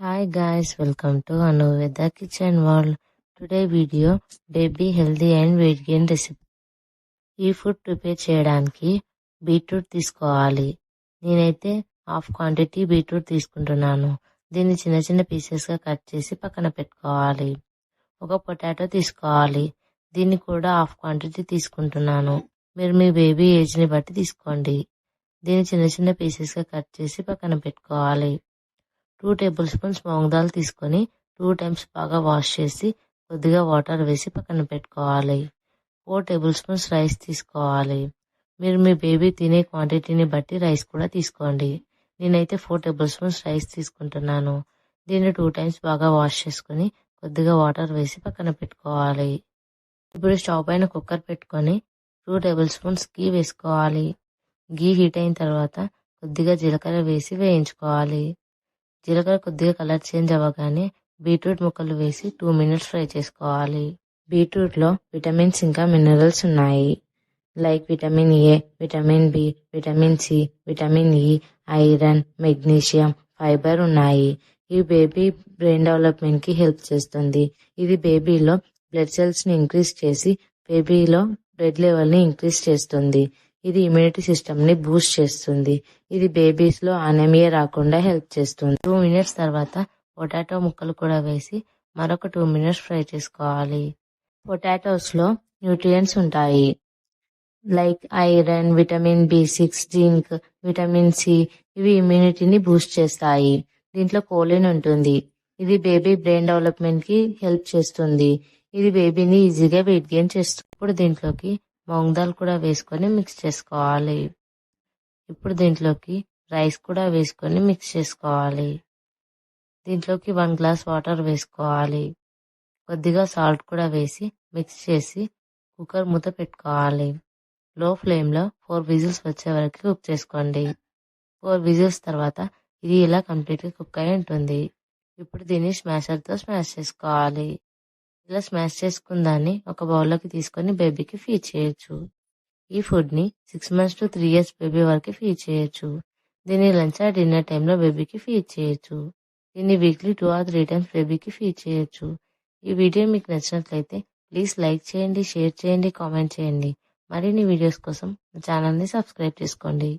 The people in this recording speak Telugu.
Hi welcome to to వెద kitchen world today video baby healthy and weight gain recipe ఈ ఫుడ్ ప్రిపేర్ చేయడానికి బీట్రూట్ తీసుకోవాలి. నేనైతే హాఫ్ క్వాంటిటీ బీట్రూట్ తీసుకుంటున్నాను. దీన్ని చిన్న చిన్న పీసెస్గా కట్ చేసి పక్కన పెట్టుకోవాలి. ఒక పొటాటో తీసుకోవాలి. దీన్ని కూడా హాఫ్ క్వాంటిటీ తీసుకుంటున్నాను. మీరు మీ బేబీ ఏజ్ని బట్టి తీసుకోండి. దీన్ని చిన్న చిన్న పీసెస్గా కట్ చేసి పక్కన పెట్టుకోవాలి. Two tablespoons moong dal తీసుకొని టూ టైమ్స్ బాగా వాష్ చేసి కొద్దిగా వాటర్ వేసి పక్కన పెట్టుకోవాలి. ఫోర్ టేబుల్ స్పూన్స్ రైస్ తీసుకోవాలి. మీరు మీ బేబీ తినే క్వాంటిటీని బట్టి రైస్ కూడా తీసుకోండి. నేనైతే ఫోర్ టేబుల్ స్పూన్స్ రైస్ తీసుకుంటున్నాను. దీన్ని టూ టైమ్స్ బాగా వాష్ చేసుకుని కొద్దిగా వాటర్ వేసి పక్కన పెట్టుకోవాలి. ఇప్పుడు స్టవ్ పైన కుక్కర్ పెట్టుకొని టూ టేబుల్ స్పూన్స్ గీ వేసుకోవాలి. గీ హీట్ అయిన తర్వాత కొద్దిగా జీలకర్ర వేసి వేయించుకోవాలి. జీలకర్ర కొద్దిగా కలర్ చేంజ్ అవ్వగానే బీట్రూట్ ముక్కలు వేసి టూ మినిట్స్ ఫ్రై చేసుకోవాలి. బీట్రూట్లో విటమిన్స్ ఇంకా మినరల్స్ ఉన్నాయి. Like vitamin A vitamin B vitamin C vitamin E iron magnesium fibre ఉన్నాయి. ఈ బేబీ బ్రెయిన్ డెవలప్మెంట్కి హెల్ప్ చేస్తుంది. ఇది బేబీలో బ్లడ్ సెల్స్ని ఇంక్రీజ్ చేసి బేబీలో బ్లడ్ లెవెల్ని ఇంక్రీజ్ చేస్తుంది. ఇది ఇమ్యూనిటీ సిస్టమ్ని బూస్ట్ చేస్తుంది. ఇది బేబీస్లో అనమియా రాకుండా హెల్ప్ చేస్తుంది. టూ మినిట్స్ తర్వాత పొటాటో ముక్కలు కూడా వేసి మరొక టూ మినిట్స్ ఫ్రై చేసుకోవాలి. పొటాటోస్లో న్యూట్రియంట్స్ ఉంటాయి. Like iron vitamin B six zinc vitamin C ఇవి ఇమ్యూనిటీని బూస్ట్ చేస్తాయి. దీంట్లో కోలిన్ ఉంటుంది. ఇది బేబీ బ్రెయిన్ డెవలప్మెంట్కి హెల్ప్ చేస్తుంది. ఇది బేబీని ఈజీగా వెయిట్ గెయిన్ చేస్తుంది. ఇప్పుడు దీంట్లోకి దాల్ కూడా వేసుకొని మిక్స్ చేసుకోవాలి. ఇప్పుడు దీంట్లోకి రైస్ కూడా వేసుకొని మిక్స్ చేసుకోవాలి. దీంట్లోకి వన్ గ్లాస్ వాటర్ వేసుకోవాలి. కొద్దిగా సాల్ట్ కూడా వేసి మిక్స్ చేసి కుక్కర్ మూత పెట్టుకోవాలి. లో ఫ్లేమ్లో ఫోర్ విజిల్స్ వచ్చే వరకు కుక్ చేసుకోండి. ఫోర్ విజిల్స్ తర్వాత ఇది ఇలా కంప్లీట్గా కుక్ అయి ఉంటుంది. ఇప్పుడు దీన్ని స్మాషర్తో స్మాష్ చేసుకోవాలి. ఇలా స్మాష్ చేసుకున్న దాన్ని ఒక బౌల్లోకి తీసుకొని బేబీకి ఫీడ్ చేయొచ్చు. ఈ ఫుడ్ని six months to three years baby వరకు ఫీడ్ చేయొచ్చు. దీన్ని లంచ్ ఆ డిన్నర్ టైంలో బేబీకి ఫీడ్ చేయొచ్చు. దీన్ని weekly two or three times బేబీకి ఫీడ్ చేయొచ్చు. ఈ వీడియో మీకు నచ్చినట్లయితే ప్లీజ్ లైక్ చేయండి షేర్ చేయండి కామెంట్ చేయండి. మరిన్ని వీడియోస్ కోసం ఛానల్ని సబ్స్క్రైబ్ చేసుకోండి.